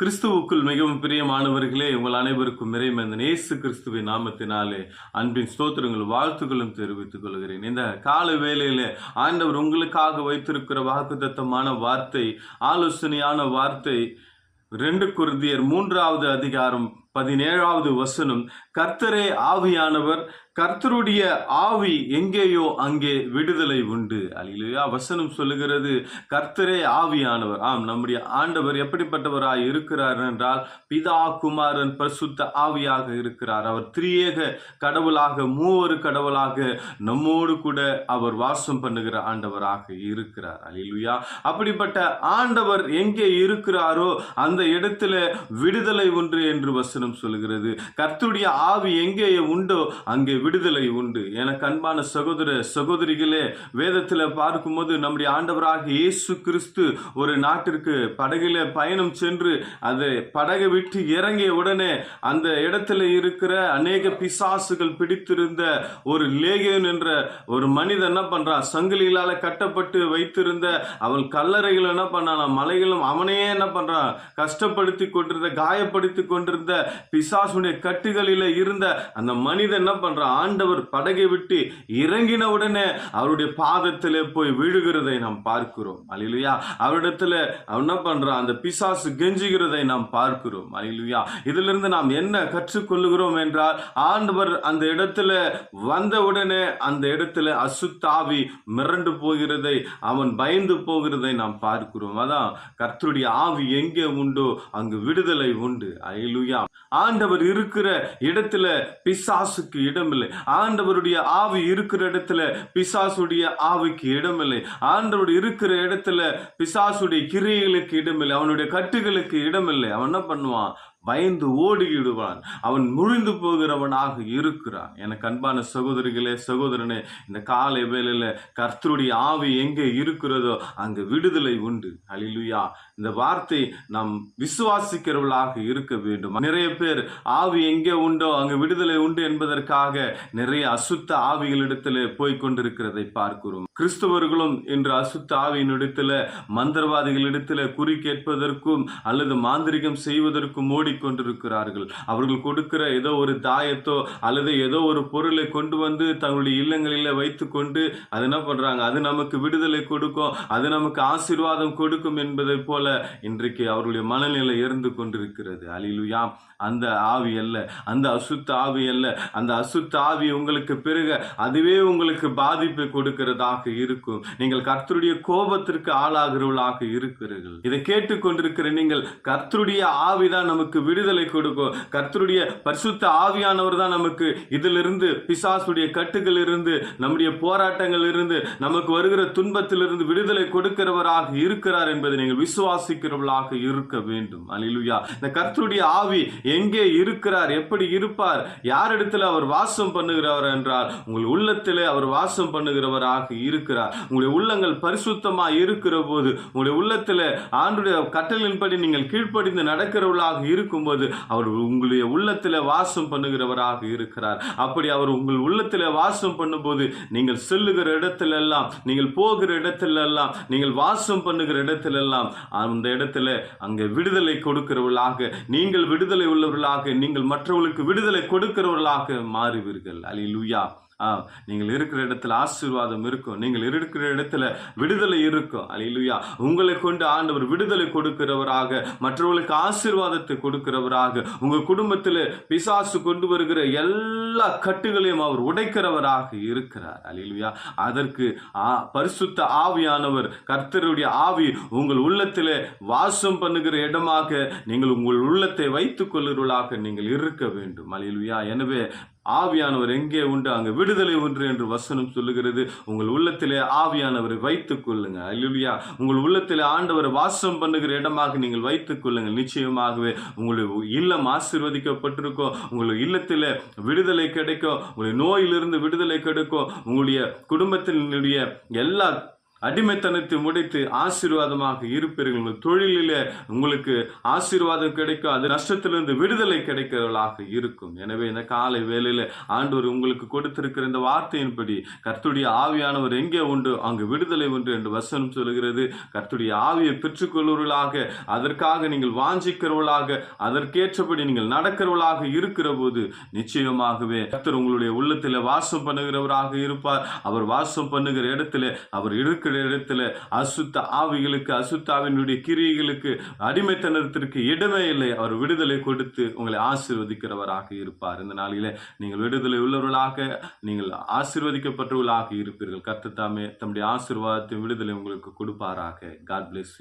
கிறிஸ்துவுக்குள் மிகவும் பிரியமானவர்களே உங்கள் அனைவருக்கும் இறைமந்தன் இயேசு கிறிஸ்துவின் நாமத்தினாலே அன்பின் ஸ்தோத்திரங்கள் வாழ்த்துக்களும் தெரிவித்துக் கொள்கிறேன். இந்த கால வேளையில ஆண்டவர் உங்களுக்காக வைத்திருக்கிற வாக்குத்தத்தமான வார்த்தை ஆலோசனையான வார்த்தை ரெண்டு குருந்தியர் மூன்றாவது அதிகாரம் பதினேழாவது வசனம் கர்த்தரே ஆவியானவர் கர்த்தருடைய ஆவி எங்கேயோ அங்கே விடுதலை உண்டு. அல்லா வசனம் சொல்லுகிறது கர்த்தரே ஆவியானவர். ஆம் நம்முடைய ஆண்டவர் எப்படிப்பட்டவராய் இருக்கிறார் என்றால் பிதா குமாரன் பரிசுத்த ஆவியாக இருக்கிறார். அவர் திரியேக கடவுளாக மூவரு கடவுளாக நம்மோடு கூட அவர் வாசம் பண்ணுகிற ஆண்டவராக இருக்கிறார். அல்லா அப்படிப்பட்ட ஆண்டவர் எங்கே இருக்கிறாரோ அந்த இடத்துல விடுதலை உண்டு என்று வசனம் சொல்லுகிறது. கர்த்தருடைய ஆவி எங்கே உண்டோ அங்கே விடுதலை உண்டு. எனக்கு அன்பான சகோதர சகோதரிகளே வேதத்தில் பார்க்கும்போது நம்முடைய ஆண்டவராக இயேசு கிறிஸ்து ஒரு நாட்டிற்கு படகில பயணம் சென்று அதை படகை விட்டு இறங்கிய உடனே அந்த இடத்துல இருக்கிற அநேக பிசாசுகள் பிடித்திருந்த ஒரு லேகியன் என்ற ஒரு மனிதன் என்ன பண்றான்? சங்கிலிகளால் கட்டப்பட்டு வைத்திருந்த அவன் கல்லறைகள் என்ன பண்ணான் மலைகளும் அவனையே என்ன பண்றான்? கஷ்டப்படுத்தி கொண்டிருந்த காயப்படுத்தி கொண்டிருந்த பிசாசுடைய கட்டுகளில் இருந்த அந்த மனிதன் என்ன பண்றான் ஆண்டவர் படகை விட்டு இறங்கின உடனே அவருடைய பாதத்தில் போய் விழுகிறதை நாம் பார்க்கிறோம். அலிலுயா அவரிடத்துல அவன் என்ன பண்றான் அந்த பிசாசு கெஞ்சுகிறதை நாம் பார்க்கிறோம். அலிலுயா இதிலிருந்து நாம் என்ன கற்றுக்கொள்ளுகிறோம் என்றால் ஆண்டவர் அந்த இடத்துல வந்த உடனே அந்த இடத்துல அசுத்தாவி மிரண்டு போகிறதை அவன் பயந்து போகிறதை நாம் பார்க்கிறோம். அதான் கர்த்தருடைய ஆவி எங்கே உண்டோ அங்கு விடுதலை உண்டு. அலிலுயா ஆண்டவர் இருக்கிற இட இடத்துல பிசாசுக்கு இடமில்லை. ஆண்டவருடைய ஆவி இருக்கிற இடத்துல பிசாசுடைய ஆவிக்கு இடமில்லை. ஆண்டவர் இருக்கிற இடத்துல பிசாசுடைய கிரியைகளுக்கு இடமில்லை. அவனுடைய கட்டுகளுக்கு இடமில்லை. அவன் என்ன பண்ணுவான்? பயந்து ஓடிவிடுவான் அவன் முறிந்து போகிறவனாக இருக்கிறான். எனக்கு அன்பான சகோதரிகளே சகோதரனே இந்த காலை வேலையில் கர்த்தருடைய ஆவி எங்கே இருக்கிறதோ அங்கு விடுதலை உண்டு. அலிலுயா இந்த வார்த்தை நாம் விசுவாசிக்கிறவர்களாக இருக்க வேண்டும். நிறைய பேர் ஆவி எங்கே உண்டோ அங்கு விடுதலை உண்டு என்பதற்காக நிறைய அசுத்த ஆவிகளிடத்தில் போய் கொண்டிருக்கிறதை பார்க்கிறோம். கிறிஸ்தவர்களும் இன்று அசுத்த ஆவியினிடத்தில் மந்திரவாதிகளிடத்தில் குறி கேட்பதற்கும் அல்லது மாந்திரிகம் செய்வதற்கும் கொண்டிருக்கிறார்கள் அவர்கள் கொடுக்கிற ஏதோ ஒரு தாயத்தோ அல்லது ஏதோ ஒரு பொருளை கொண்டு வந்து தங்களுடைய இல்லங்களில் வைத்து கொண்டு அது என்ன பண்றாங்க? அது நமக்கு விடுதலை கொடுக்கும். அது நமக்கு ஆசீர்வாதம் கொடுக்கும் என்பதை போல இன்றைக்கு அவர்களுடைய மனநிலை இருந்து கொண்டிருக்கிறது. அலிலுயா. அந்த ஆவி அல்ல. அந்த அசுத்த ஆவி அல்ல. அந்த அசுத்த ஆவி உங்களுக்கு பிறகு அதுவே உங்களுக்கு பாதிப்பை கொடுக்கிறதாக இருக்கும். நீங்கள் கர்த்தருடைய கோபத்திற்கு ஆளாகிறவர்களாக இருக்கிறீர்கள். இதை கேட்டுக்கொண்டிருக்கிற நீங்கள் கர்த்தருடைய ஆவிதான் நமக்கு விடுதலை கொடுக்கும் கர்த்தருடைய பரிசுத்த ஆவியானவர் தான் நமக்கு இதிலிருந்து பிசாசுடைய கட்டுகள் இருந்து நம்முடைய போராட்டங்கள் இருந்து நமக்கு வருகிற துன்பத்திலிருந்து விடுதலை கொடுக்கிறவராக இருக்கிறார் என்பதை நீங்கள் விசுவாசிக்கிறவர்களாக இருக்க வேண்டும். அலிலுயா இந்த கர்த்தருடைய ஆவி எங்கே இருக்கிறார்? எப்படி இருப்பார்? யாரிடத்தில் அவர் வாசம் பண்ணுகிறவர் என்றால் உங்கள் உள்ளத்திலே அவர் வாசம் பண்ணுகிறவராக இருக்கிறார். உங்களுடைய உள்ளங்கள் பரிசுத்தமாக இருக்கிற போது உங்களுடைய உள்ளத்தில் ஆண்டுடைய கட்டளின்படி நீங்கள் கீழ்ப்படிந்து நடக்கிறவர்களாக இருக்கும்போது அவர் உங்களுடைய உள்ளத்தில் வாசம் பண்ணுகிறவராக இருக்கிறார். அப்படி அவர் உங்கள் உள்ளத்தில் வாசம் பண்ணும்போது நீங்கள் செல்லுகிற இடத்திலெல்லாம் நீங்கள் போகிற இடத்திலெல்லாம் நீங்கள் வாசம் பண்ணுகிற இடத்திலெல்லாம் அந்த இடத்துல அங்கே விடுதலை கொடுக்கிறவர்களாக நீங்கள் விடுதலை உள்ளவர்களாக நீங்கள் மற்றவர்களுக்கு விடுதலை கொடுக்கிறவர்களாக மாறுவீர்கள். அலிலுயா. லுயா நீங்கள் இருக்கிற இடத்துல ஆசீர்வாதம் இருக்கும். நீங்கள் இருக்கிற இடத்துல விடுதலை இருக்கும். அலிலுயா உங்களை கொண்டு ஆண்டவர் விடுதலை கொடுக்கிறவராக மற்றவர்களுக்கு ஆசீர்வாதத்தை கொடுக்கிறவராக உங்கள் குடும்பத்தில் பிசாசு கொண்டு வருகிற எல்லா கட்டுகளையும் அவர் உடைக்கிறவராக இருக்கிறார். அலிலுயா அதற்கு பரிசுத்த ஆவியானவர் கர்த்தருடைய ஆவி உங்கள் உள்ளத்தில் வாசம் பண்ணுகிற இடமாக நீங்கள் உங்கள் உள்ளத்தை வைத்துக் கொள்ளுகிறவர்களாக நீங்கள் இருக்க வேண்டும். அலிலுயா எனவே ஆவியானவர் எங்கே உண்டு? அங்கே விடுதலை ஒன்று என்று வசனம் சொல்லுகிறது. உங்கள் உள்ளத்திலே ஆவியானவரை வைத்துக் கொள்ளுங்க அல்லா உங்கள் உள்ளத்திலே ஆண்டவர் வாசம் பண்ணுகிற இடமாக நீங்கள் வைத்துக் கொள்ளுங்கள். நிச்சயமாகவே உங்களுடைய இல்லம் ஆசீர்வதிக்கப்பட்டிருக்கும். உங்களுடைய இல்லத்தில் விடுதலை கிடைக்கும். உங்களுடைய நோயிலிருந்து விடுதலை கிடைக்கும். உங்களுடைய குடும்பத்தினுடைய எல்லா அடிமைத்தனத்தை முடித்து ஆசீர்வாதமாக இருப்பீர்கள். உங்கள் தொழிலிலே உங்களுக்கு ஆசீர்வாதம் கிடைக்கும் அது நஷ்டத்திலிருந்து விடுதலை கிடைக்கிறவர்களாக இருக்கும். எனவே இந்த காலை வேலையில் ஆண்டவர் உங்களுக்கு கொடுத்திருக்கிற இந்த வார்த்தையின்படி கர்த்துடைய ஆவியானவர் எங்கே உண்டு அங்கு விடுதலை உண்டு என்று வசனம் சொல்கிறது கர்த்துடைய ஆவியை பெற்றுக்கொள்வர்களாக அதற்காக நீங்கள் வாஞ்சிக்கிறவர்களாக அதற்கேற்றபடி நீங்கள் நடக்கிறவர்களாக இருக்கிற போது நிச்சயமாகவே கர்த்தர் உங்களுடைய உள்ளத்தில் வாசம் பண்ணுகிறவராக இருப்பார். அவர் வாசம் பண்ணுகிற இடத்துல அவர் இருக்கிற இடத்துல அசுத்த ஆவிகளுக்கு அசுத்தாவினுடைய கிரியைகளுக்கு அடிமைத்தனத்திற்கு இடமே இல்லை. அவர் விடுதலை கொடுத்து உங்களை ஆசிர்வதிக்கிறவராக இருப்பார். இந்த நாளிலே நீங்கள் விடுதலை உள்ளவர்களாக நீங்கள் ஆசிர்வதிக்கப்பட்டவர்களாக இருப்பீர்கள். கர்த்தர் தாமே தம்முடைய ஆசீர்வாதத்தை விடுதலை உங்களுக்கு கொடுப்பாராக. God bless